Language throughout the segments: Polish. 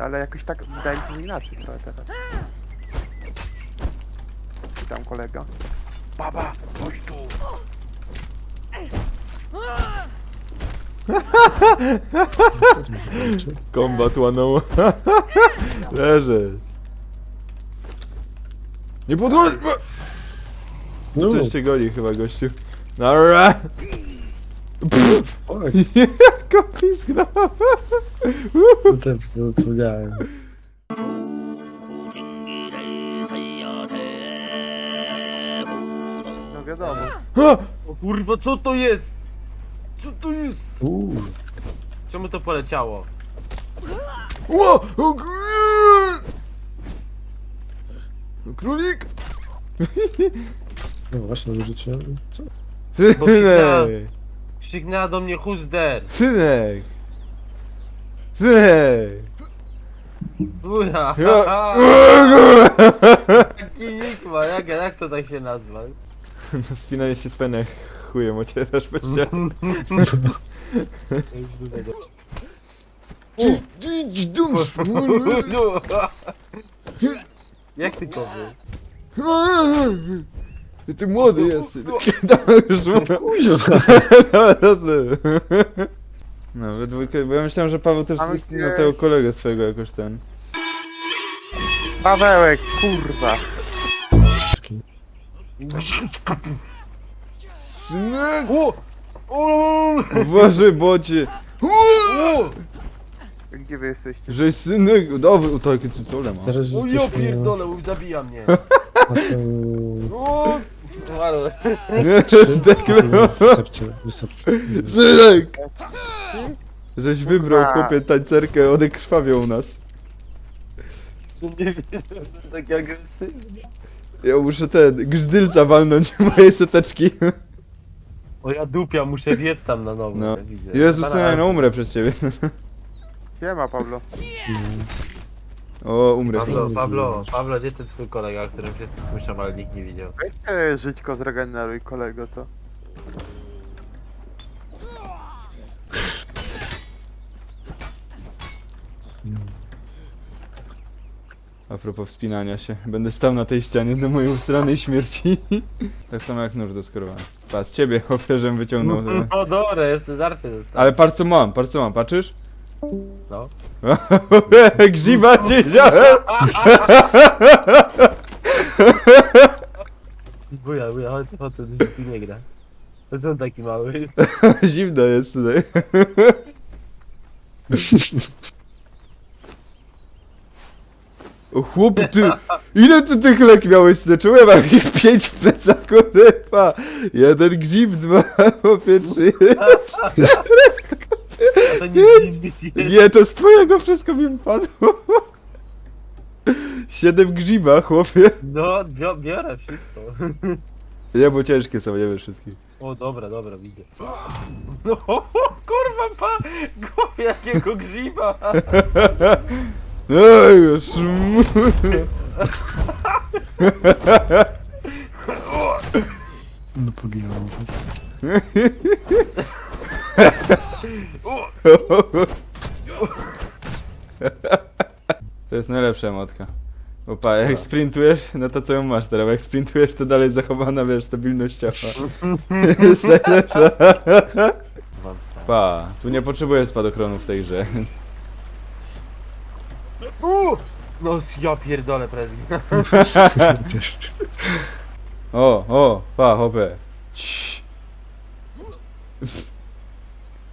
Ale jakoś tak wydaje mi się, że inaczej trochę teraz. Witam kolega. Baba, chodź tu. Combat one Leżeć. Nie podchodź! No, Coś cię goni chyba, gościu. Nara! oj, Jaka piskna! no też zapomniałem. No wiadomo. O kurwa, co to jest? Co to jest? Uuu, Czemu to poleciało? Ło! O, kur- Królik! no właśnie, wyrzuciłem. Co? Synek! Krzyknęła do mnie there? Synek! Synek! Buja, Ja- haha. Taki nick ma, jak, jak to tak się nazwa? No wspinanie się z penek chujem ocierasz bez ściany. Dzi- dzi- dum, szmul. Jak ty kowy? Ty młody jesteś. Dawaj już mu. Kuźwa! No, we dwójkę, bo ja myślałem, że Paweł też Mamy jest na tego kolegę swojego jakoś ten. Pawełek, kurwa. Synek! O! O! Uważaj, bocie! Gdzie wy jesteście? Że synek! Dobry, o takie cycole ma. Teraz O ja jesteśmy pierdolę, zabija mnie. na tym... O! Dekle- Wystarczy, wystarczy. Synek! Żeś wybrał, chłopie, tańcerkę, one krwawią u nas. Nie wiem, taki agresywny. Ja muszę ten, grzdylca walnąć w moje seteczki. O ja dupia, muszę biec tam na nowo. No. Widzę. Jezus, Pana- synek, no umrę przez ciebie. Siema, Pablo. O, umrę. Pablo, Pablo, Pablo, gdzie ten twój kolega, o którym wszyscy słyszą, ale nikt nie widział? Weź te żyćko zregeneruj, kolego, co? A propos wspinania się. Będę stał na tej ścianie do mojej ustranej śmierci. Tak samo jak nóż do skorowania. Patrz, ciebie ofierzem wyciągnął. ten. No dobra, jeszcze żarcie zostało. Ale patrz co mam, patrz co mam, patrzysz? No. Grzyba cię wziąłem! Buja, buja, chodź, chodź, tu, tu nie gra. To są taki mały. Zimno jest tutaj. O chłop, ty, ile ty tych lek miałeś? Czułem jak ich pięć w plecaku, typa. Jeden grzyb, dwa, chłopie, trzy. A to nie z innych jest. Nie, to z twojego wszystko mi wpadło. Siedem grzyba, chłopie. No, bio, biorę wszystko. Nie, bo ciężkie są, nie wiesz wszystkich. O, dobra, dobra, widzę. No, kurwa, pa! Głowie jakiego grzyba! Ej, już. No poginął. To jest najlepsza emotka. Opa, jak sprintujesz, no to co ją masz teraz? Jak sprintujesz, to dalej zachowana, wiesz, stabilność ciała. jest najlepsza. Pa, tu nie potrzebujesz spadochronu w tej grze. No, ja pierdolę. Też. O, o, pa, hopę. Cii.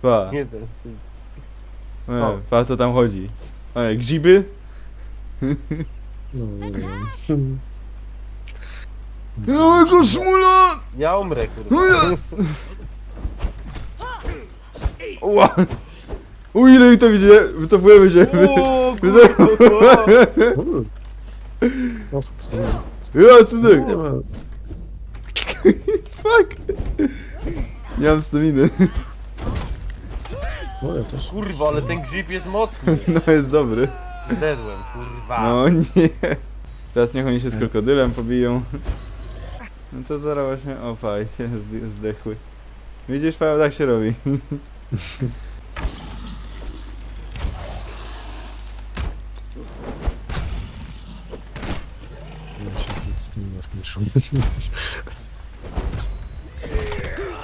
Pa, Nie ten. e, pa, co tam chodzi? E, grzyby? No, nie wiem. Małego szmula! Ja umrę, kurwa. Ła! O ile i to widzie? Wycofujemy się. O, kurwa! Uuu. O, wstałem. Ja, ma. Fuck! Nie mam staminy. O, ja też. Kurwa, ale ten grzyb jest mocny. No jest dobry. Zdedłem, kurwa. No nie. Teraz niech oni się z krokodylem pobiją. No to zaraz właśnie. O fajnie, zd- zdechły. Widzisz, Paweł, tak się robi. Ja się z tym nie skończył.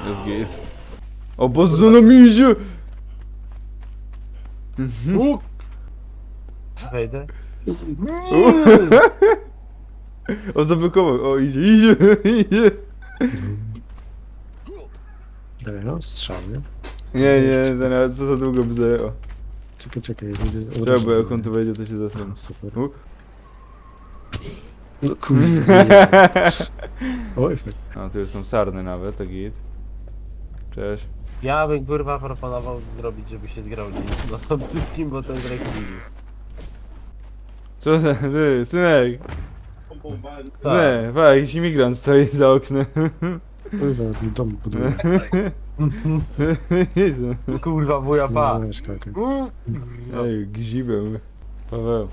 Jest git. O, bo za nami idzie! U! Wejdę. O, zablokował. O, idzie, idzie, idzie. Daj, no, strzał, nie? Nie, nawet co za długo by zajęło. Czekaj, czekaj, będzie z- Trzeba, bo jak on tu wejdzie, to się zasram. No, super. U. No kurde. Oj. A, tu już są sarny nawet, to git. Cześć. Ja bym kurwa proponował zrobić, żeby się zgrał dzień na sobie wszystkim, bo to jest rekwizyt. Co za, ty, synek, Tak. synek, pa, jakiś imigrant stoi za oknem. Kurwa, dom buduje. Jezu. Kurwa, wuja pa. No, mieszka, okej. U! Ej, gzibem. Paweł.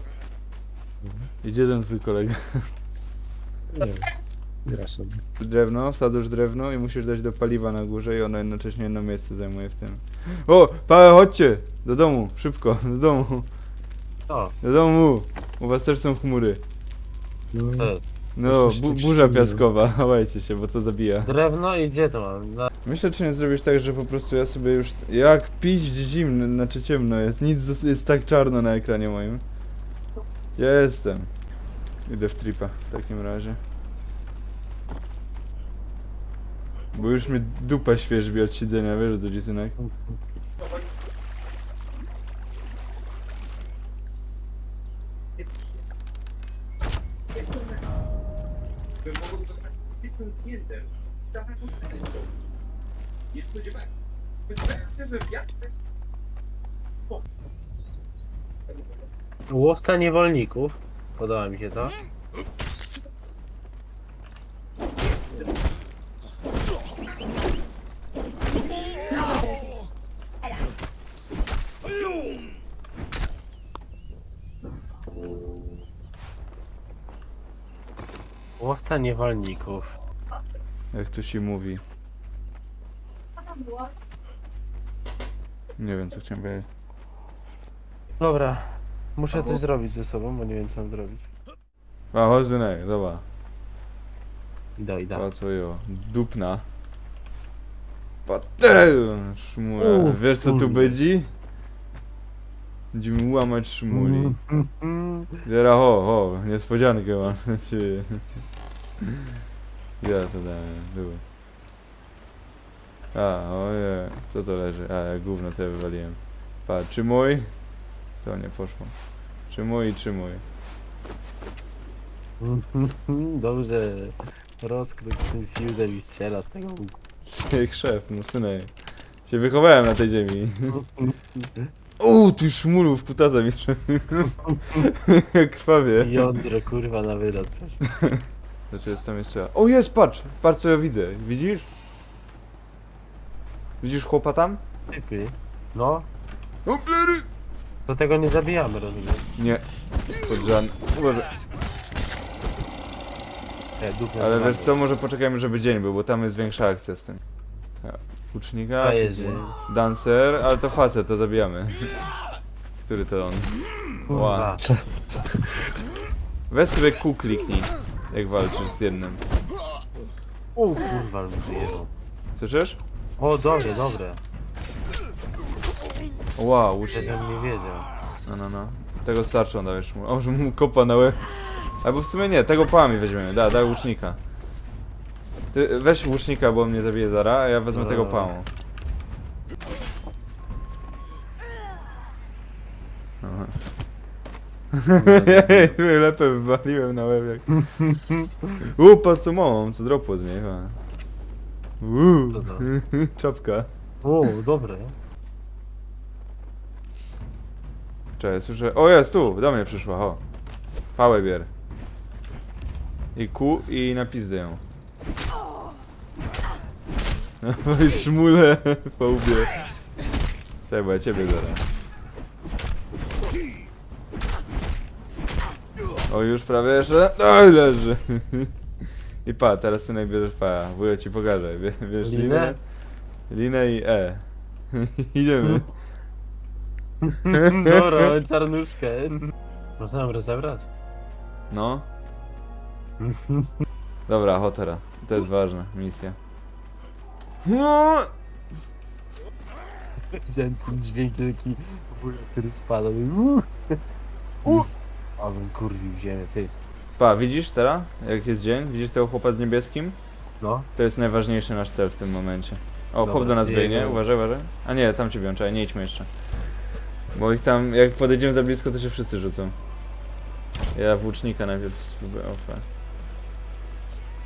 Idzie ten twój kolega. Nie wiem. Gra sobie. Drewno, wsadzasz drewno i musisz dać do paliwa na górze i ono jednocześnie jedno miejsce zajmuje w tym. O, Paweł, chodźcie! Do domu, szybko, do domu, O, do domu! U was też są chmury. No, to No, Coś bu tak burza ściemnia. piaskowa, chowajcie się, bo to zabija. drewno i gdzie to mam? Na... Myślę, czy nie zrobisz tak, że po prostu ja sobie już... Jak pić zimno, znaczy ciemno jest, nic jest tak czarno na ekranie moim. Ja jestem. Idę w tripa w takim razie. Bo już mnie dupa świeżbi od siedzenia, wiesz co ci synek? Łowca niewolników. Podoba mi się to. Łowca niewolników. Jak to się mówi. Nie wiem co chciałem powiedzieć. Dobra, muszę coś zrobić ze sobą, bo nie wiem co mam zrobić. A, chodź synek, dobra. Idę, idę. Pa co jo, dupna. Pateu! Szmula. Uf, Wiesz co tu kurde. będzie? Będziemy łamać szmuli. Mm. Zera ho, ho, niespodziankę mam. Ja to dałem, było. A, oje, co to leży? A, ja gówno sobie wywaliłem. Pa, czy mój? To nie poszło. Czy mój, czy mój? Dobrze. Rozkrój tym fieldem i strzela z tego łuku. Jak szef, no synek. Się wychowałem na tej ziemi. Uuu, ty szmulów, kutaza mi. Krwawie. Jądro kurwa na wylot przeszło. Znaczy jest tam jeszcze... O jest, patrz! Patrz co ja widzę. Widzisz? Widzisz chłopa tam? Typy. No, O, plery! to tego nie zabijamy, rozumiem. Nie. Pod żan... Uważaj. E, Ale wiesz co, może poczekajmy, żeby dzień był, bo tam jest większa akcja z tym. Łucznika, A jest, dancer, ale to facet, to zabijamy. Który to on? Kurwa. Weź sobie Q kliknij, jak walczysz z jednym. O kurwa, ale mi. Słyszysz? O, dobre, dobre. Wow, łucznik. Przecież nie wiedział. No, no, no. Tego starczą, dajesz mu. O, że mu kopa na łeb. Albo w sumie nie, tego pałami weźmiemy. Da, daj łucznika. Ty weź łucznika, bo on mnie zabije zara, a ja wezmę tego Dobra. pałą. Aha. Jej, lepę wywaliłem na łeb jak... Co mam, co dropło z niej, chyba. Uuu, czapka. O, dobre. Cześć, słyszę. O jest tu, do mnie przyszła, ho. Pałę bier. I ku i na pizdę ją. No i szmule po łbie. Czekaj, bo ja ciebie zaraz. O już prawie jeszcze. Oj leży. I pa, teraz synek bierzesz pa. Wujo ci pokażę. Bie- Bierz linę. Linę? Linę i E. Idziemy. Dobra, czarnuszkę. Można ją rozebrać? No. Dobra, hotera. To jest ważne, misja. No! Widziałem ten dźwięk taki wuja, który spadał i uh, uh. A bym kurwił ziemię, ty. Pa, widzisz teraz, jak jest dzień? Widzisz tego chłopa z niebieskim? No. To jest najważniejszy nasz cel w tym momencie. O, Dobra, chłop do nas zjebał. biegnie, uważaj, uważaj. A nie, tam cię biją, czekaj, nie idźmy jeszcze. Bo ich tam, jak podejdziemy za blisko, to się wszyscy rzucą. Ja włócznika najpierw spróbuję, o fuck.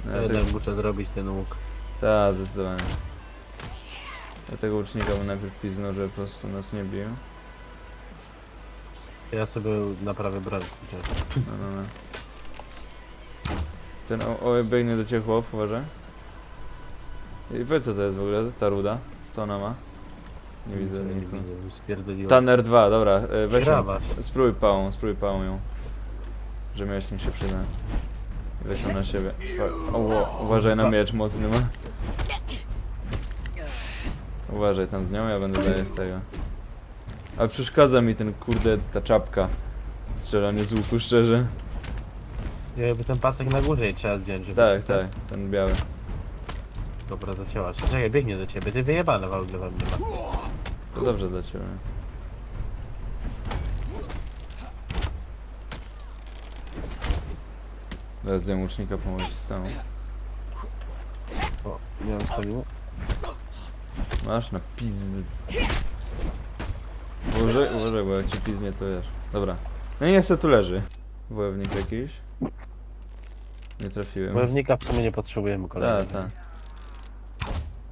No, Ja tego, muszę zrobić ten łuk. ta, zdecydowanie. Ja tego łucznika bym najpierw piznął, żeby po prostu nas nie bił. Ja sobie naprawię chociaż. No, no, no. Ten o, o biegnie do ciebie chłop, uważaj. I powiedz co to jest w ogóle, ta ruda? Co ona ma? Nie widzę widzę, spierdoliłem. Tanner 2, dobra, e, weź ją. Spróbuj pałą, spróbuj pałą ją. Że miecz nie się przyda. Weź ją na siebie. Fa- O, ło, uważaj na miecz, mocny ma. Uważaj tam z nią, ja będę dalej z tego. Ale przeszkadza mi ten kurde, ta czapka. Strzelanie z łuku, szczerze. Ja jakby ten pasek na górze i trzeba zdjąć, żeby Tak, się- tak, ten biały. Dobra, zacięłaś. Czekaj, biegnie do ciebie. Ty wyjebane w ogóle wam nie ma. To dobrze dla ciebie. Teraz zdjąłem łucznika, z tą. O, nie mam. Masz na pizdy. Uważaj, uważaj, bo jak ci piznie to wiesz. Dobra. No i niech se tu leży. Wojownik jakiś. Nie trafiłem. Wojownika w sumie nie potrzebujemy. Tak, tak.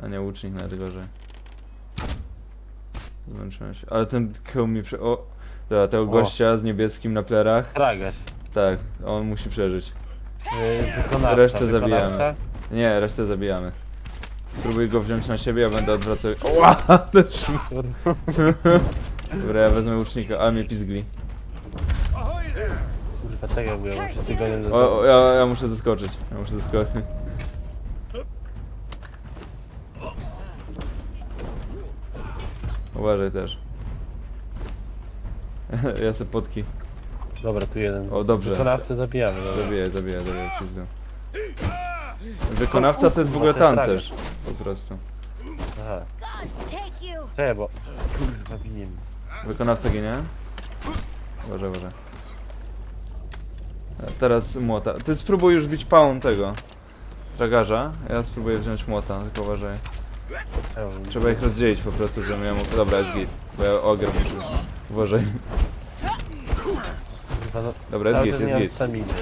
A nie łucznik nawet gorzej. Zmęczyłem się. Ale ten keł mi prze... O! Dobra, tego gościa z niebieskim na plerach. Tragaś. Tak, on musi przeżyć. Yy, wykonawca. Resztę wykonawca. zabijamy. Nie, resztę zabijamy. Spróbuj go wziąć na siebie, ja będę odwracał. Kurwa. Dobra, ja wezmę łucznika, ale mnie pizgli. Kurwa, czekaj, bo ja wszyscy gonią do O, o, ja, ja muszę zeskoczyć. Ja muszę zeskoczyć. Uważaj też. Ja se potki. Dobra, tu jeden. O, dobrze. Wykonawcę zabijamy. Dobra. Zabijaj, zabijaj, zabijaj, pizdu. Wykonawca to jest w ogóle tancerz. Po prostu. Aha. Gods take you! Czekaj, bo... Kurwa, biję mnie. Wykonawca ginie? Uważaj, uważaj. A Teraz młota. Ty spróbuj już bić pałą tego. Tragarza. Ja spróbuję wziąć młota, tylko uważaj. Trzeba ich rozdzielić po prostu, żebym ja mógł... Dobra, jest git. Bo ja ogier muszę... Uważaj. Kurwa, no, Dobra, jest cały git, czas jest nie mam git. staminy.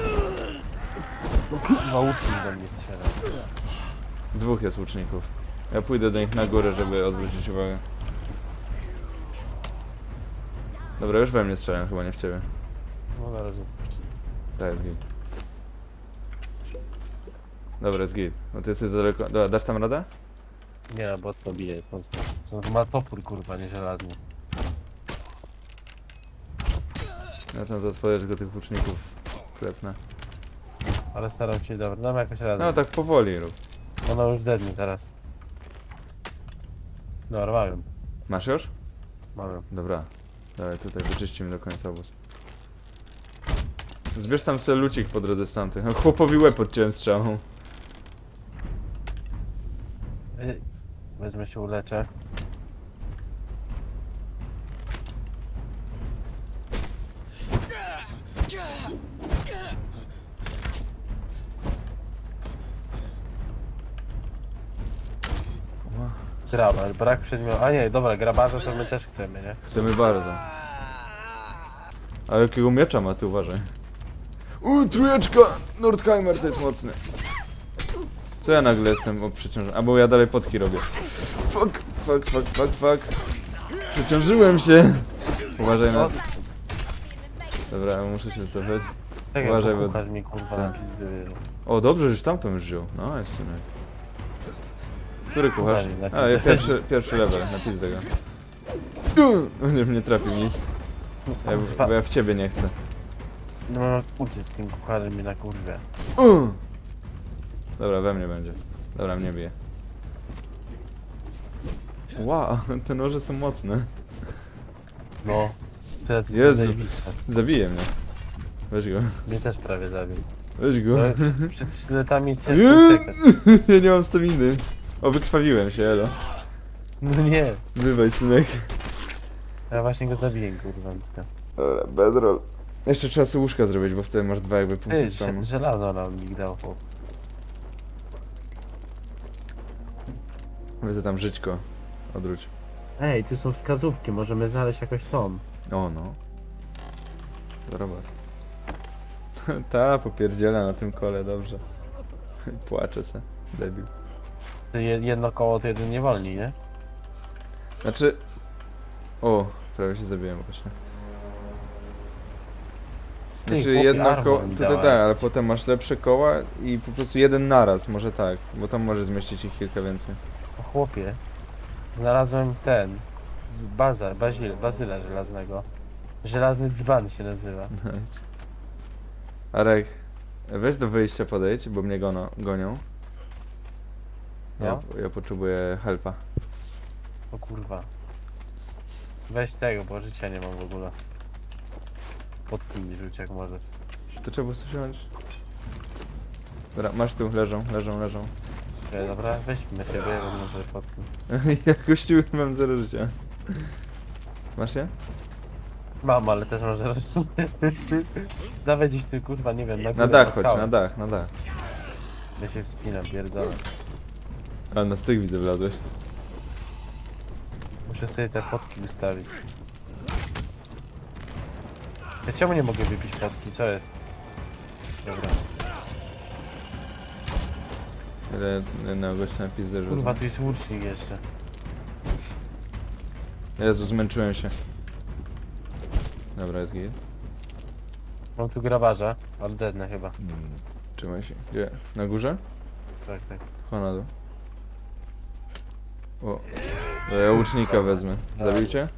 No kurwa, łucznik do mnie strzela. Dwóch jest łuczników. Ja pójdę do nich na górę, żeby odwrócić uwagę. Dobra, już we mnie strzelają, chyba nie w ciebie. No na razie. Tak, jest git. Dobra, jest git. No ty jesteś za daleko. Dobra, dasz tam radę? Nie, bo co bije jest mocno. To ma topór, kurwa, nie żelazny. Ja tam podejdę tylko tych łuczników klepnę. Ale staram się, dobra, dam jakoś radę. No tak powoli rób. Ona już zdednie teraz. Dobra, mam ją. Masz już? Mam ją. Dobra. Dawaj, tutaj wyczyścimy do końca obóz. Zbierz tam sobie lucik po drodze z tamtych. No, chłopowi łeb odciąłem strzałą. Wezmę się uleczę. Grabar, brak przedmiotu. A nie, dobra, grabarze to my też chcemy, nie? Chcemy bardzo. A jakiego miecza ma, ty uważaj. U, trójeczka! Nordheimer to jest mocny. Co ja nagle jestem przeciążony? Albo ja dalej potki robię. Fuck, fuck, fuck, fuck, fuck. Przeciążyłem się. Uważaj na... Dobra, muszę się cofać. czekaj, Uważaj, bo bo- mi kurwa Tak. na pizdy. O, dobrze, żeś tamtą już wziął. No, jest. Który kucharz? Na A, ja pierwszy, pierwszy level, na pizdę go. Nie, nie trafił nic. Ja, Kurwa. bo ja w ciebie nie chcę. No, uciec tym kucharzem mi na kurwę. Dobra, we mnie będzie. Dobra, mnie bije. Wow, te noże są mocne. No, są Jezu. zajebiste. Zabije mnie. Weź go. Mnie też prawie zabił. Weź go. Ale przed- Przed sztyletami ciężko uciekać. ja nie mam staminy. O, wykrwawiłem się, elo. No nie. Bywaj, synek. Ja właśnie go zabiję, kurwancka. Dobra, bedroll. Jeszcze trzeba sobie łóżka zrobić, bo wtedy masz dwa jakby Ty, punkty spamu. ż- żelazo nam migdał, chłop. Wiedzę tam żyćko. Odwróć. Ej, tu są wskazówki, możemy znaleźć jakoś tom. O, no. Robot. Ta, popierdziela na tym kole, dobrze. Płaczę se, debil. Je- Jedno koło to jeden nie wolni, nie? Znaczy... O, prawie się zabiłem właśnie. Ty, Znaczy chłopie, jedno armor koło... mi dałeś. tak, ale potem masz lepsze koła i po prostu jeden naraz, może tak. Bo tam może zmieścić ich kilka więcej. O chłopie. Znalazłem ten. z- Baza, bazil, bazyla żelaznego. Żelazny dzban się nazywa. Nice. Arek, weź do wyjścia podejdź, bo mnie gono, gonią. Ja, Ja? ja potrzebuję helpa. O kurwa. Weź tego, bo życia nie mam w ogóle. Podpij mi rzuć jak możesz. To trzeba było wziąć. Dobra, masz tu, leżą, leżą, leżą. Dobra, weźmy siebie, ja będę sobie podpij. ja gościu mam zero życia. Masz je? Mam, ale też mam zaraz. Dawaj gdzieś tu kurwa, nie wiem, na górę, Na dach chodź, skałę. na dach, na dach. Ja się wspinam, pierdolę. Ale na styk widzę wlazłeś. Muszę sobie te fotki ustawić. Ja czemu nie mogę wypić fotki? Co jest? Dobra. Ile jednego gościa na pizdę Kurwa, tu jest łucznik jeszcze. Jezu, zmęczyłem się. Dobra, jest git. Mam tu grabarza, ale deadne chyba. Trzymaj się. Gdzie? Na górze? Tak, tak. Chodź na dół. O. Ja łucznika wezmę. Zabił cię?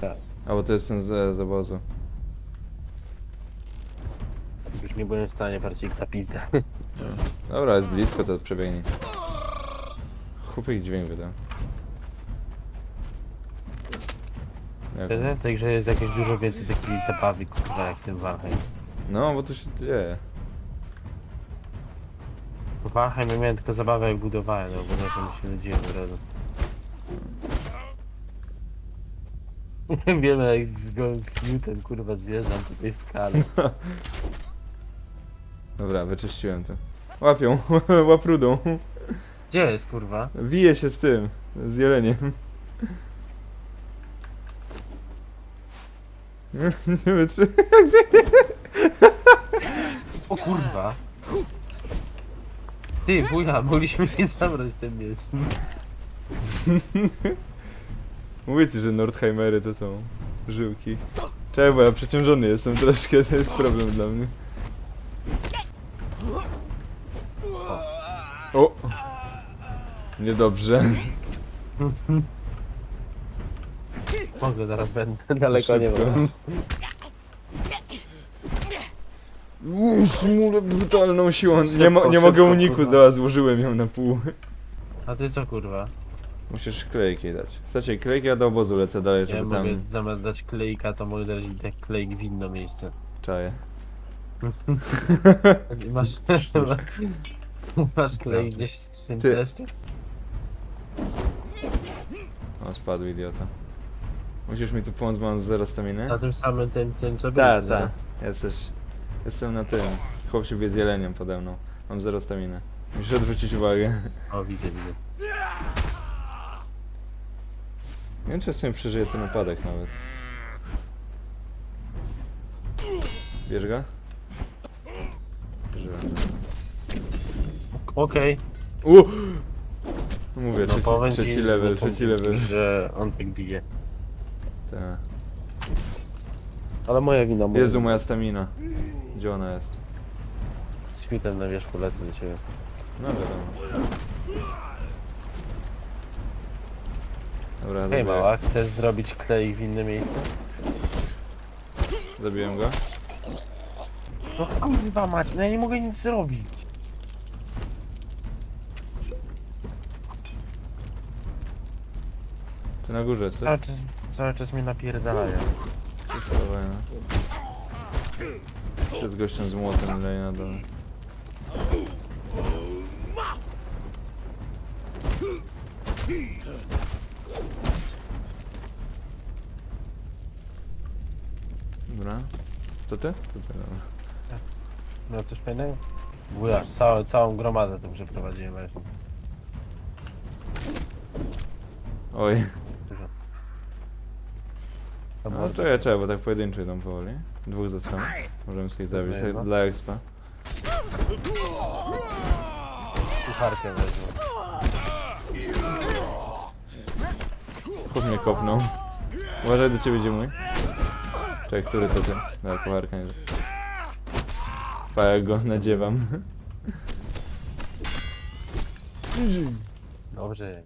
Tak. A bo to jest ten z, z obozu. Już nie byłem w stanie parcić na pizdę. Dobra, jest blisko, to przebiegnij. Chłopie dźwięk wydał. Jak? W tej grze jest jakieś dużo więcej takiej zabawy, kurwa, jak w tym Valheim. No, bo to się dzieje. W Valheim ja miałem tylko zabawę jak budowałem, no bo na to mi się nudziłem od razu. Wiemy jak z Newton kurwa zjeżdżam po tej skale. Dobra, wyczyściłem to. Łapią, łap rudą. Gdzie jest kurwa? Wije się z tym, z jeleniem. Nie wytrzymam. O kurwa! Ty, wuja, mogliśmy nie zabrać ten miecz. Mówię ci, że Nordheimery to są żyłki. Czekaj, bo ja przeciążony jestem troszkę, to jest problem dla mnie. O! Niedobrze. Mogę, zaraz będę, daleko nie Szybko. mam. Uff, mulę brutalną siłą. Nie, mo nie mogę uniku, zaraz złożyłem ją na pół. A ty co kurwa? Musisz klejki dać. Słuchajcie, klejki ja do obozu lecę dalej, Ja żeby tam... mogę zamiast dać klejka, to mogę dać tak klejk w inne miejsce. Czaję. Masz, masz klej gdzieś w skrzynce Ty. jeszcze? O, spadł idiota. Musisz mi tu pomóc, bo mam zero staminy. Na tym samym tym, tym co Tak, był, tak. Jesteś... Jestem na tym. Chłop się bije z jeleniem pode mną. Mam zero staminy. Musisz odwrócić uwagę. O, widzę, widzę. Nie wiem, czy sobie przeżyję ten upadek nawet. Bierz go? Przeżyłem. Okej, U! Mówię, no powiem trzeci, ci, trzeci że level, są trzeci level. że on tak bije. Tak. Ale moja wina, moja Jezu, moja stamina. Gdzie ona jest? Z fitem na wierzchu lecę do ciebie. No wiadomo. Dobra, Hej zabiję. mała, chcesz zrobić klej w inne miejsce? Zabiłem go. No kurwa mać, no ja nie mogę nic zrobić. Ty na górze jesteś? Cały czas, cały czas mnie napierdalają. Ty schowaj, no. Się z gościem z młotem leje na dole. Dobra. To ty? To ty, dobra. No coś fajnego? Buja, całe, całą gromadę tu przeprowadziłem właśnie. Oj. Dużo. To No było czekaj, czekaj, bo tak pojedynczo idą powoli. Dwóch zostało. Możemy sobie zabić tak jedno. dla expa. kucharkę wezmę. Chłop mnie kopnął. Uważaj do ciebie idzie mój. Czekaj, który to ty? Dobra, kucharka nie. Pa, jak go nadziewam. Dobrze.